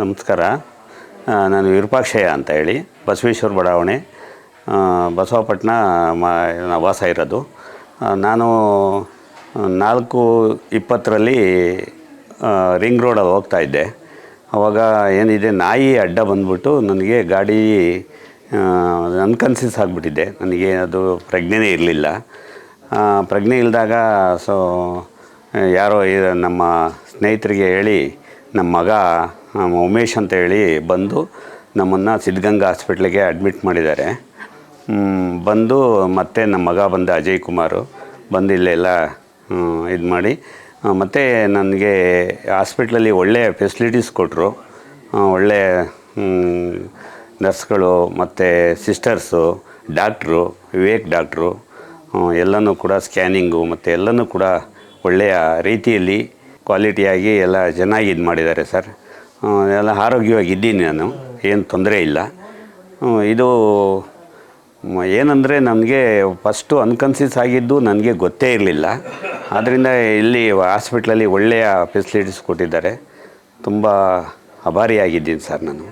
ನಮಸ್ಕಾರ. ನಾನು ವಿರೂಪಾಕ್ಷಯ್ಯ ಅಂತ ಹೇಳಿ, ಬಸವೇಶ್ವರ ಬಡಾವಣೆ ಬಸವಪಟ್ಟಣ ಮ ವಾಸ ಇರೋದು. ನಾನು ನಾಲ್ಕು ಇಪ್ಪತ್ತರಲ್ಲಿ ರಿಂಗ್ ರೋಡಲ್ಲಿ ಹೋಗ್ತಾ ಇದ್ದೆ. ಆವಾಗ ಏನಿದೆ, ನಾಯಿ ಅಡ್ಡ ಬಂದ್ಬಿಟ್ಟು ನನಗೆ ಗಾಡಿ ಅನ್ಕನ್ಸಿಸ್ ಆಗಿಬಿಟ್ಟಿದ್ದೆ ನನಗೆ ಅದು ಪ್ರಜ್ಞೆನೇ ಇರಲಿಲ್ಲ. ಪ್ರಜ್ಞೆ ಇಲ್ಲದಾಗ ಸೊ, ಯಾರೋ ನಮ್ಮ ಸ್ನೇಹಿತರಿಗೆ ಹೇಳಿ ನಮ್ಮ ಮಗ ಉಮೇಶ್ ಅಂತ ಹೇಳಿ ಬಂದು ನಮ್ಮನ್ನು ಸಿದ್ಧಗಂಗಾ ಹಾಸ್ಪಿಟ್ಲಿಗೆ ಅಡ್ಮಿಟ್ ಮಾಡಿದ್ದಾರೆ. ಬಂದು ಮತ್ತೆ ನಮ್ಮ ಮಗ ಬಂದ ಅಜಯ್ ಕುಮಾರು, ಬಂದು ಇಲ್ಲೆಲ್ಲ ಇದು ಮಾಡಿ ಮತ್ತು ನನಗೆ ಹಾಸ್ಪಿಟ್ಲಲ್ಲಿ ಒಳ್ಳೆಯ ಫೆಸಿಲಿಟೀಸ್ ಕೊಟ್ಟರು ಒಳ್ಳೆಯ ನರ್ಸ್ಗಳು ಮತ್ತು ಸಿಸ್ಟರ್ಸು ಡಾಕ್ಟ್ರು ವಿವೇಕ್ ಡಾಕ್ಟ್ರು ಎಲ್ಲನೂ ಕೂಡ ಸ್ಕ್ಯಾನಿಂಗು ಮತ್ತು ಎಲ್ಲನೂ ಕೂಡ ಒಳ್ಳೆಯ ರೀತಿಯಲ್ಲಿ ಕ್ವಾಲಿಟಿಯಾಗಿ ಎಲ್ಲ ಚೆನ್ನಾಗಿ ಇದು ಮಾಡಿದ್ದಾರೆ ಸರ್. ಎಲ್ಲ ಆರೋಗ್ಯವಾಗಿ ಇದ್ದೀನಿ ನಾನು, ಏನು ತೊಂದರೆ ಇಲ್ಲ. ಇದು ಏನಂದರೆ ನನಗೆ ಫಸ್ಟು ಅನ್ಕನ್ಸಿಸ್ ಆಗಿದ್ದು ನನಗೆ ಗೊತ್ತೇ ಇರಲಿಲ್ಲ. ಆದ್ದರಿಂದ ಇಲ್ಲಿ ಹಾಸ್ಪಿಟ್ಲಲ್ಲಿ ಒಳ್ಳೆಯ ಫೆಸಿಲಿಟೀಸ್ ಕೊಟ್ಟಿದ್ದಾರೆ. ತುಂಬ ಅಭಾರಿಯಾಗಿದ್ದೀನಿ ಸರ್ ನಾನು.